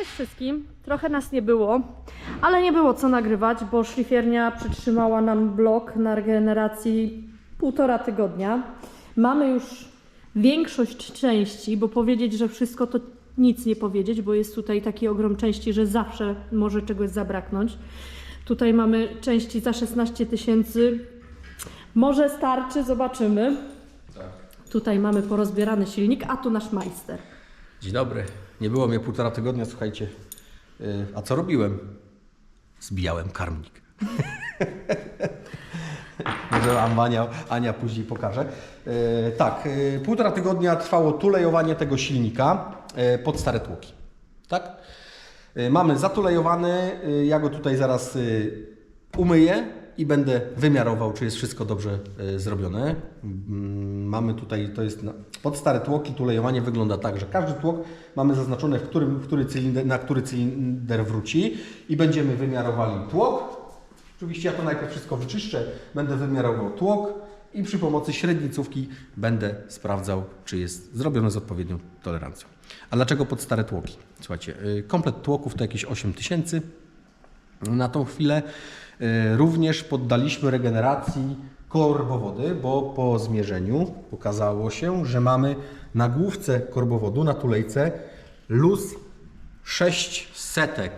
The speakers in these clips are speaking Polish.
Cześć wszystkim. Trochę nas nie było, ale nie było co nagrywać, bo szlifiernia przytrzymała nam blok na regeneracji półtora tygodnia. Mamy już większość części, bo powiedzieć, że wszystko to nic nie powiedzieć, bo jest tutaj taki ogrom części, że zawsze może czegoś zabraknąć. Tutaj mamy części za 16 tysięcy. Może starczy, zobaczymy. Tutaj mamy porozbierany silnik, a tu nasz majster. Dzień dobry. Nie było mnie półtora tygodnia, słuchajcie. Yy, A co robiłem? Zbijałem karmnik. Może Ania, Ania później pokaże. Yy, tak, yy, półtora tygodnia trwało tulejowanie tego silnika pod stare tłoki. Tak? Mamy zatulejowany, ja go tutaj zaraz umyję i będę wymiarował, czy jest wszystko dobrze yy, zrobione. Mm, Mamy tutaj, to jest pod stare tłoki, tulejowanie wygląda tak, że każdy tłok mamy zaznaczone, w którym, w który cylinder, na który cylinder wróci i będziemy wymiarowali tłok. Oczywiście ja to najpierw wszystko wyczyszczę, będę wymiarował tłok i przy pomocy średnicówki będę sprawdzał, czy jest zrobione z odpowiednią tolerancją. A dlaczego pod stare tłoki? Słuchajcie, yy, komplet tłoków to jakieś 8 tysięcy. Na tą chwilę y, również poddaliśmy regeneracji korbowody, bo po zmierzeniu okazało się, że mamy na główce korbowodu, na tulejce luz 6 setek.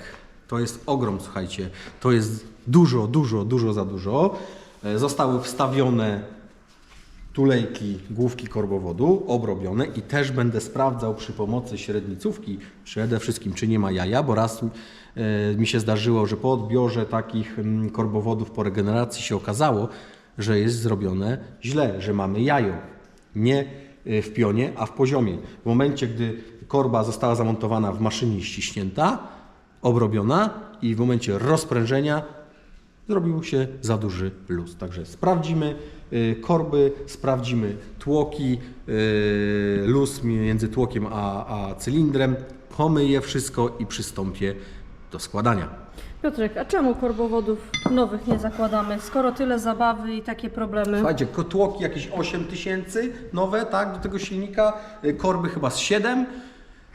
To jest ogrom, słuchajcie. To jest dużo, dużo, dużo za dużo. E, Zostały wstawione tulejki główki korbowodu obrobione i też będę sprawdzał przy pomocy średnicówki przede wszystkim czy nie ma jaja, bo raz e, mi się zdarzyło, że po odbiorze takich mm, korbowodów po regeneracji się okazało, że jest zrobione źle, że mamy jajo. Nie e, w pionie, a w poziomie. W momencie, gdy korba została zamontowana w maszynie ściśnięta, obrobiona i w momencie rozprężenia zrobił się za duży luz. Także sprawdzimy korby, sprawdzimy tłoki, y, luz między tłokiem a, a cylindrem, pomyję wszystko i przystąpię do składania. Piotrek, a czemu korbowodów nowych nie zakładamy, skoro tyle zabawy i takie problemy? Słuchajcie, ko- tłoki jakieś 8 tysięcy nowe, tak, do tego silnika, y, korby chyba z 7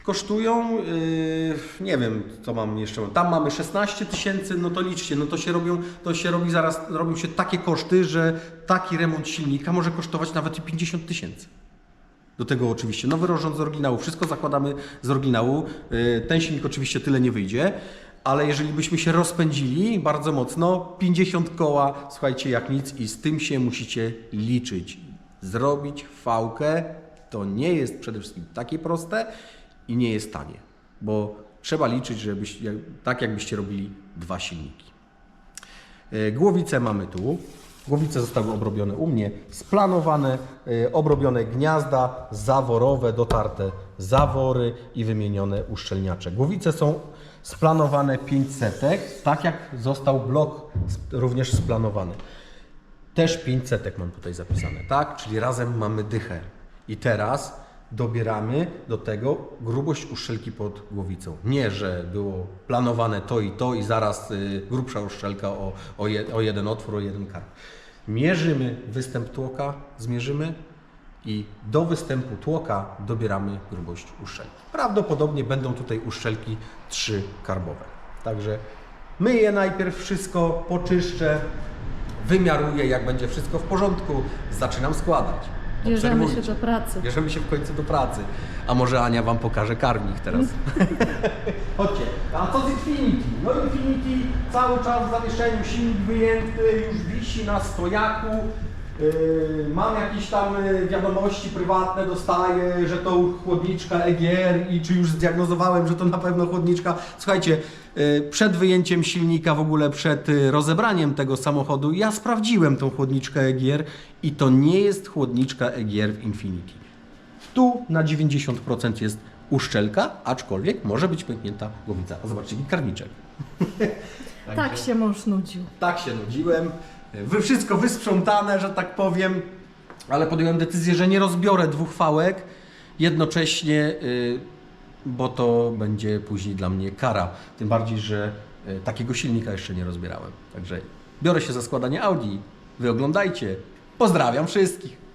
kosztują, yy, nie wiem co mam jeszcze, tam mamy 16 tysięcy, no to liczcie, no to się robią, to się robi zaraz, robią się takie koszty, że taki remont silnika może kosztować nawet i 50 tysięcy. Do tego oczywiście nowy rozrząd z oryginału, wszystko zakładamy z oryginału. Yy, Ten silnik oczywiście tyle nie wyjdzie, ale jeżeli byśmy się rozpędzili bardzo mocno, 50 koła, słuchajcie, jak nic i z tym się musicie liczyć. Zrobić fałkę to nie jest przede wszystkim takie proste i nie jest tanie, bo trzeba liczyć, żebyś, jak, tak jakbyście robili dwa silniki. E, Głowice mamy tu. Głowice zostały obrobione u mnie, splanowane, e, obrobione gniazda zaworowe, dotarte zawory i wymienione uszczelniacze. Głowice są splanowane 500, tak jak został blok również splanowany. Też 500 mam tutaj zapisane, tak? Czyli razem mamy dychę. I teraz dobieramy do tego grubość uszczelki pod głowicą. Nie, że było planowane to i to i zaraz y, grubsza uszczelka o, o, je, o jeden otwór, o jeden karp. Mierzymy występ tłoka, zmierzymy i do występu tłoka dobieramy grubość uszczelki. Prawdopodobnie będą tutaj uszczelki trzy karbowe. Także myję najpierw wszystko, poczyszczę, wymiaruję, jak będzie wszystko w porządku, zaczynam składać. Bierzemy się do pracy. Bierzemy się w końcu do pracy. A może Ania Wam pokaże karmnik teraz? Chodźcie. A co z Infinity? No Infinity cały czas w zawieszeniu, silnik wyjęty, już wisi na stojaku. Yy, mam jakieś tam yy, wiadomości prywatne, dostaję, że to chłodniczka EGR i czy już zdiagnozowałem, że to na pewno chłodniczka. Słuchajcie, yy, przed wyjęciem silnika, w ogóle przed yy, rozebraniem tego samochodu, ja sprawdziłem tą chłodniczkę EGR i to nie jest chłodniczka EGR w Infinity. Tu na 90% jest uszczelka, aczkolwiek może być pęknięta głowica. A zobaczcie, karniczek. Tak się mąż nudził. Tak się nudziłem. Wy wszystko wysprzątane, że tak powiem, ale podjąłem decyzję, że nie rozbiorę dwóch fałek jednocześnie, y, bo to będzie później dla mnie kara. Tym bardziej, że y, takiego silnika jeszcze nie rozbierałem. Także biorę się za składanie Audi. Wy oglądajcie. Pozdrawiam wszystkich.